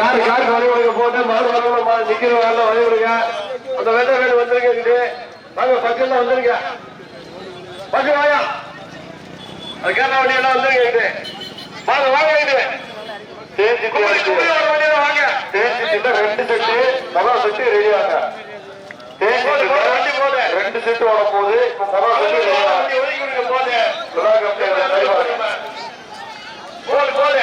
Car காருக்கு வழி விடுங்க போட்டு மாடு வரணும் நிக்கிற வரல வழி அந்த வெள்ளை வேலை வந்துருங்க இங்கிட்டு வாங்க பக்கத்துல வந்துருங்க. பக்கம் வாங்க. அது கேரளா வண்டி. எல்லாம் வந்துருங்க இங்கிட்டு வாங்க. வாங்க வாங்க ரெண்டு செட்டு மகா செட்டு ரெடி போகுது ரெண்டு செட்டு வர போகுது. இப்ப செட்டு போடு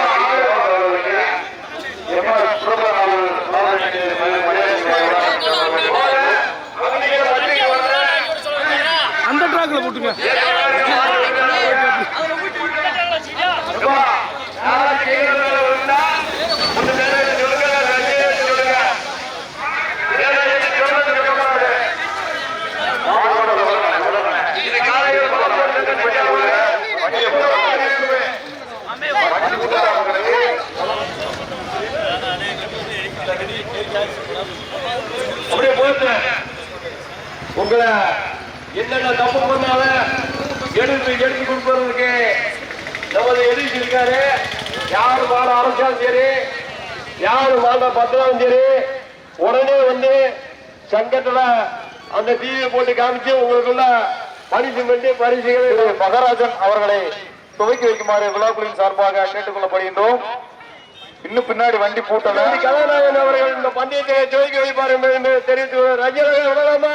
போட்டுங்க. பத்திரம் சரி. உடனே வந்து சங்கத்துல அந்த டிவியை போட்டு காமிச்சு உங்களுக்குள்ள பரிசு பண்ணி பரிசுகளை மகாராஜன் அவர்களை துவக்கி வைக்குமாறு விழாக்குழுவின் சார்பாக கேட்டுக்கொள்ளப்படுகின்றோம். இன்னும் பின்னாடி வண்டி பூட்டல. கதாநாயகன் அவர்கள் இந்த பந்தயத்தை துவக்கி வைப்பார் என்று தெரிவித்து ரஜினி விடலாமா?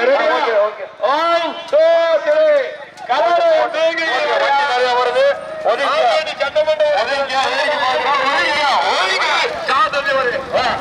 ரெடியா? ஓகே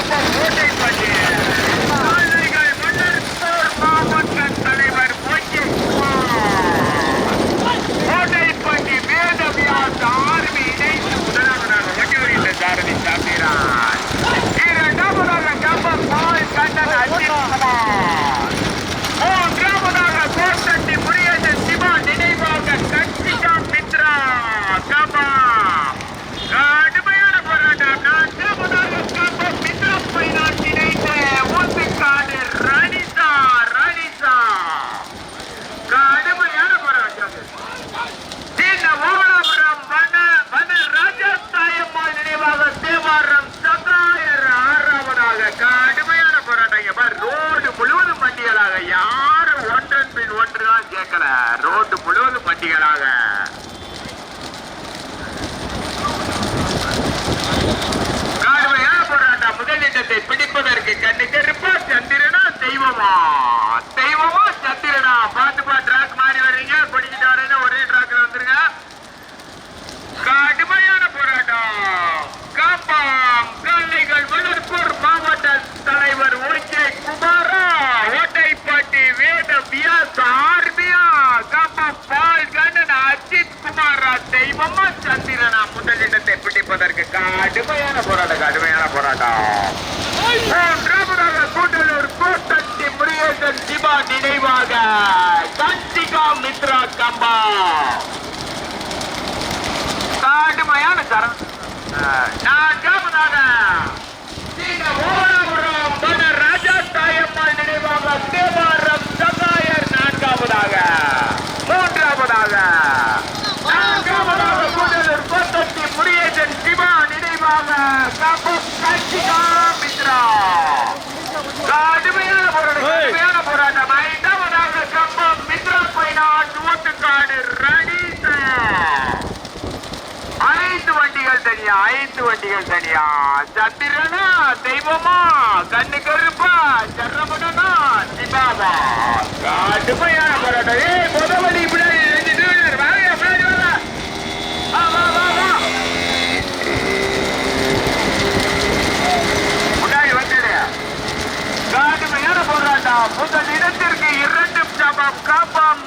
По погоді, que மாட்டு வண்டிகள் தனியா? சந்திரனா தெய்வமா? கண்ணு கருப்பா? சரவணனா? சிவாபா கடுமையா போராட்டம் ஏ முதவழி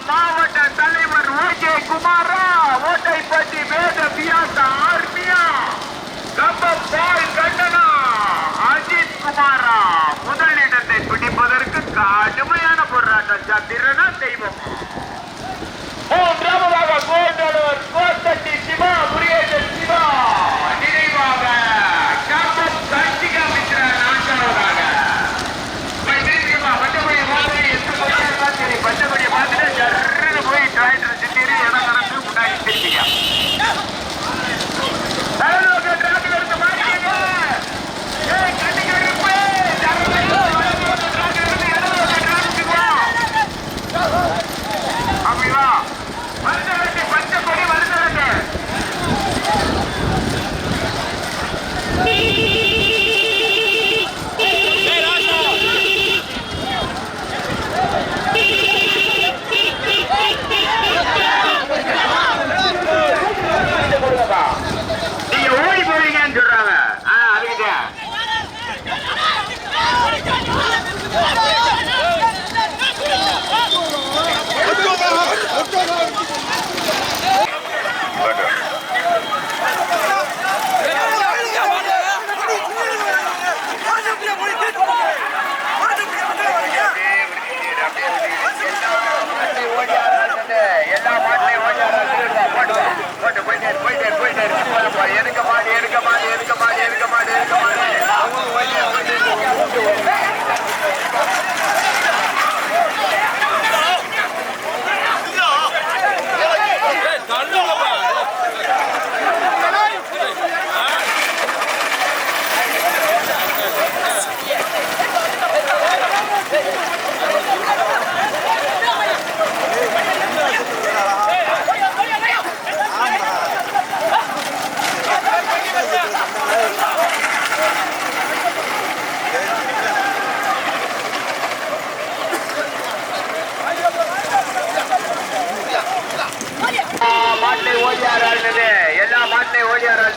மாவட்ட தலைவர் ஓகே குமாரா. ஓட்டை பற்றி வேத வியாசா திறனா தெய்வமா.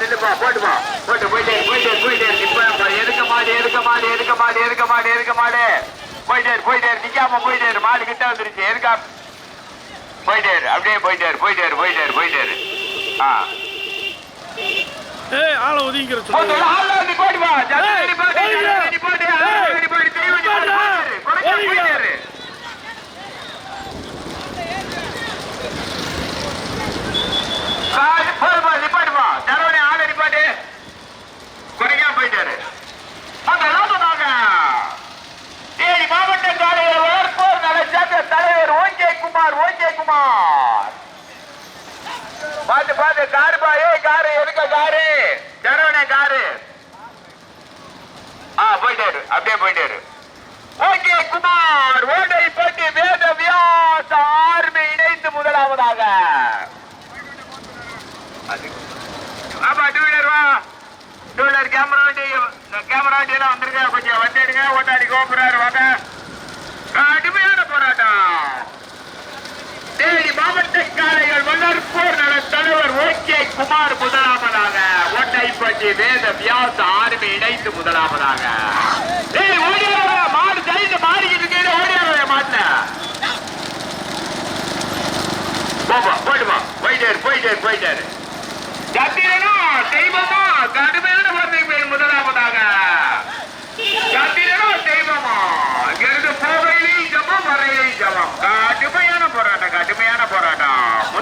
நில்லுப்பா போட்டுப்பா. போட்டு போயிட்டே போயிட்டே போயிட்டே. இப்போ எதுக்க மாடு எதுக்க மாடு எதுக்க மாடு எதுக்க மாடு எதுக்க மாடு. போயிட்டே போயிட்டே நிக்காம போயிட்டே மாடு கிட்ட வந்துருச்சு. எதுக்கா போயிட்டே அப்படியே போயிட்டே போயிட்டே போயிட்டே போயிட்டே ஆ. ஏய் ஆள ஒதுங்கிற சொல்லு. ஆள right here. குமார் முதலாவதாக ஒட்டைப்பட்டி வேத வியாச ஆர்மி இணைத்து முதலாவதாக. ஏய் ஓடிடுற மாடு ஜெயிச்சு மாறிக்கிட்டு இருக்கீங்க ஓடிடுற மாட்ட போமா போயிடுமா போயிட்டாரு போயிட்டாரு போயிட்டாரு சத்திரனா தெய்வமா கடுமையான வார்த்தைகள் முதலாவதாக. சத்திரனா தெய்வமா. இங்கிருந்து போகையிலேயும் ஜமம்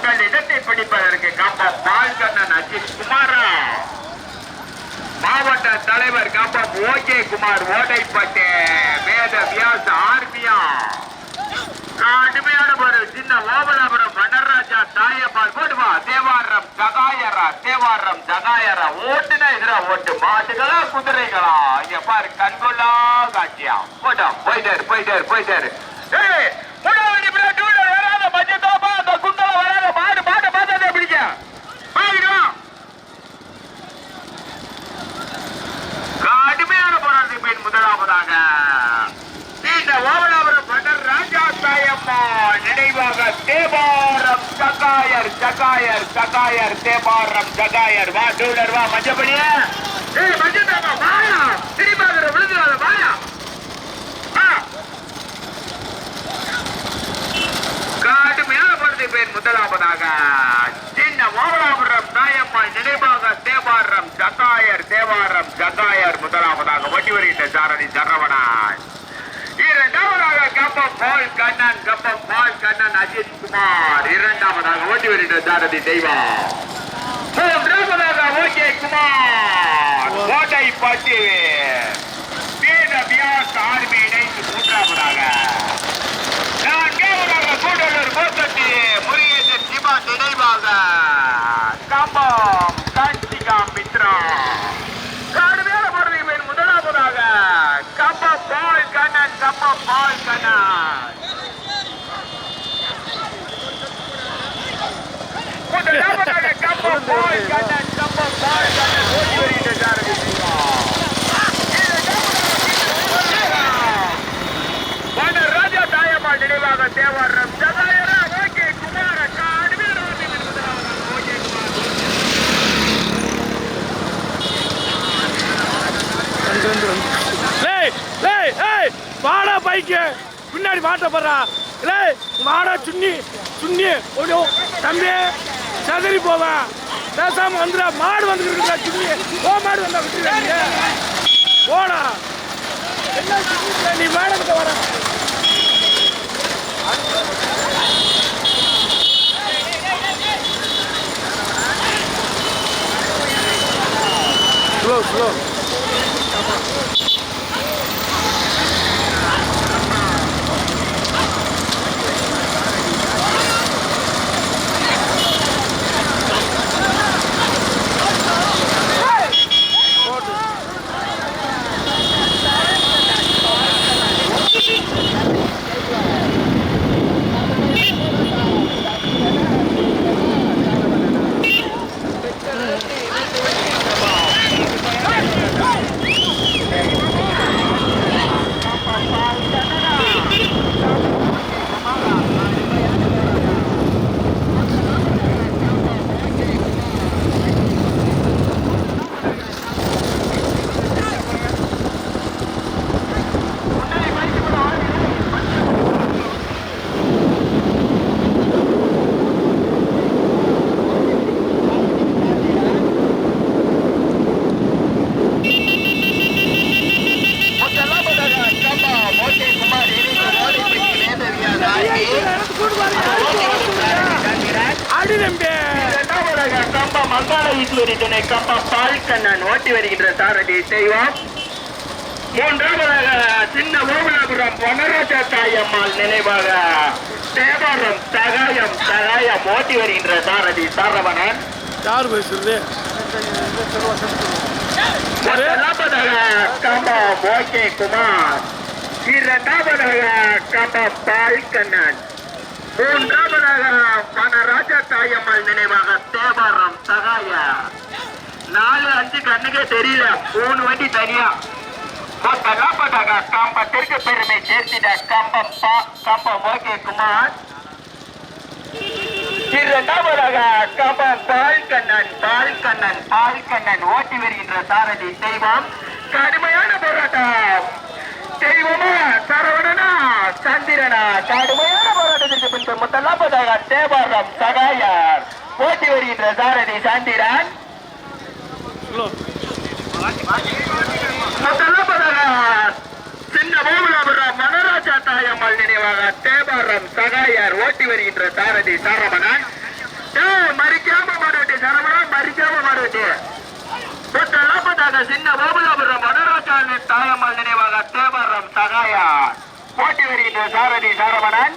முதலிடத்தை பிடிப்பதற்கு காப்பா பால்கண்ணன் அஜித் குமாரா. மாவட்ட தலைவர் கம்பம் ஓகே குமார் ஓடைப்பட்டு வேத வியாச ஆர்மியா. கடுமையான ஒரு சின்ன ஓபலாபுரம் வனராஜா தாயப்பால் போடுவா தேவாரம் தகாயரா தேவாரம் தகாயரா ஓட்டுனா எதிரா ஓட்டு. மாட்டுகளா குதிரைகளா. இங்க பாரு கண்கொள்ளா காட்சியா. போட்டா போயிட்டாரு போயிட்டாரு போயிட்டாரு சகாயர் சகாயர் சகாயர் தேபாரம் சகாயர் வா டூலர் வா மஞ்சப்படி ஏய் மஞ்சதாமா வாயா. திரும்பாகிற விழுந்துடாத வாயா. ஆ. மேல போராட்டத்தை பேர் முதலாவதாக. சின்ன ஓவலாபுரம் தாயம்மாள் நினைவாக தேவாரம் ஜகாயர் தேவாரம் ஜகாயர் முதலாவதாக. ஒட்டி வருகின்ற சாரதி சரவணன் கப்பம் பால் கண்ணன் கப்பம் பால் கண்ணன் அஜித் குமார் இரண்டாவதாக ஓட்டி வருகின்ற சாரதி தெய்வம். மூன்றாவதாக ஓகே குமார் கோட்டை பட்டி வேத வியாஸ் ஆர்மி இணைந்து மூன்றாவதாக. நான்காவதாக கூடலூர் போத்தட்டி முருகேசன் சிவா நினைவாக. கம்பம் கார்த்திகா மித்ரா கடுமையான போராட்டத்தை முதலாவதாக கம்பம் பால் கண்ணன் கம்பம் பால் கண்ணன் முதலாவதாக கம்பம் பால் கண்ணன் கம்பம் பால் கண்ணன் ஓடி வருகின்ற சாரதி சிவா. வன ராஜா தாயம்மாள் நினைவாக தேவாரம் சகாயரா ஓகே குமார கடுமையான போராட்டத்தை முதலாவதாக ஓகே குமார் லேய் லேய் ஏய் வாடா பைக்கு கஷ்டப்படுறா. இல்லை மாடா சுண்ணி சுண்ணி. ஒரு தம்பி சதறி போவேன் பேசாம வந்துடா. மாடு வந்துருக்குறா சுண்ணி. ஓ மாடு வந்தா விட்டுருவாங்க போடா. என்ன சுண்ணி நீ மேடத்துக்கு வர ஸ்லோ ஸ்லோ முதலாவதாக கம்பம் ஓகே குமார் இணைந்து ஓடி அடி தம்பி இரண்டாவதாக மங்காள ஈஸ்வரி துணை கம்ப பால்கண்ணன் ஓட்டி வருகின்ற சாரதி செய்வோம் மூன்றாவதாக சின்ன ஓவலாபுரம் வனராஜா தாயம்மாள் நினைவாக தேவாரம் சகாயம் சகாயம் ஓட்டி வருகின்ற சாரதி சரவணன். யார் பேசுறது? கம்பம் ஓகே குமார். இரண்டாவதாக கம்பம் பால்கண்ணன் மூன்றாவதாக வனராஜா தாயம்மாள் நினைவாக தேவாரம் சகாய. நாலு அஞ்சு கண்ணுக்கே தெரியல. மூணு வண்டி தனியா? முதலாவதாக கம்பத்திற்கு பெருமை சேர்த்திட கம்பம் பா- கம்பம் ஓகே குமார். இரண்டாவதாக கம்பம் பால்கண்ணன் பால்கண்ணன் பால்கண்ணன் ஓட்டி வருகின்ற சாரதி தெய்வம். கடுமையான போராட்டம். தெய்வமா சரவணனா சந்திரனா கடுமையான போராட்டத்திற்கு பின்பு முதலாவதாக தேவாரம் சகாயர். ஓட்டி வருகின்ற சாரதி சந்திரன். சின்ன ஓமலாபுரம் மனராஜா தாயம்மாள் நினைவாக தேவாரம் சகாயார். ஓட்டி வருகின்ற சாரதி சரவணன். ஏய், மறிக்காம மாடுவட்டி சரவணன் மறிக்காம மாடுவட்டி தொட்ட நாற்பதாக சின்ன கோபுலாபுரம் மனராஜா தாயம்மாள் தேவரம் தகாயார். போட்டி வருகின்ற சாரதி சாரமணன்.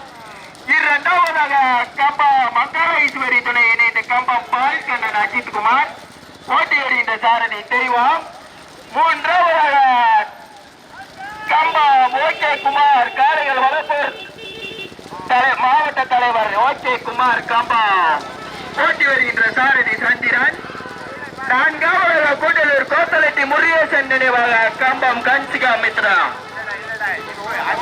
இரண்டாவதாக கம்பா மங்களேஸ்வரி துணை இணைந்த கம்பம் பால்கண்ணன் அஜித்குமார். போட்டி வருகின்ற சாரதி தெய்வம். மூன்றாவதாக கம்பம் ஓகே குமார் காரைகள் வளர்ப்போர் மாவட்ட தலைவர் ஓகே குமார் கம்பா போட்டி வருகின்ற சாரதி சந்திரன். நான்காவது கூட்டலூர் கோத்தலட்டி முருகேசன் நினைவாக கம்பம் கன்சிகா மித்ரா.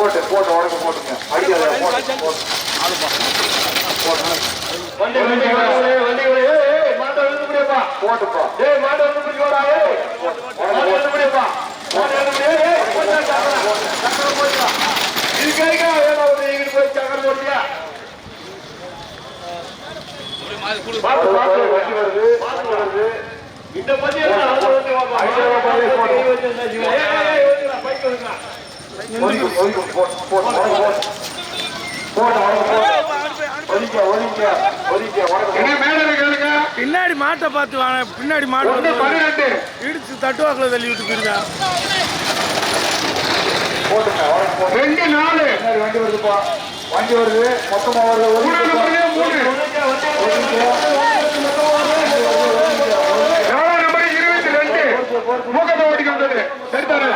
போட்டு போட்டு உடம்பு போட்டுங்க. அடிக்காத போட்டு போட்டு. போட்டுப்பா. மாட்டை இந்த வந்து போட்டு உடம்பு போட்டு போட்டு உடம்பு போட்டு. பின்னாடி மாட்டை பார்த்து வாங்க. பின்னாடி மாடு ஒன்று வந்து பன்னிரெண்டு. இடிச்சு தட்டுவாக்கில் தள்ளி விட்டு போயிருக்கா ரெண்டு நாலு. வண்டி வருதுப்பா. வண்டி வருது. மொத்தமா வருது. மூக்கத்தை ஓட்டிக்கு வந்தது சரிதானே?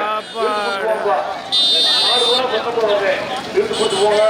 அப்பா போட்டு போங்க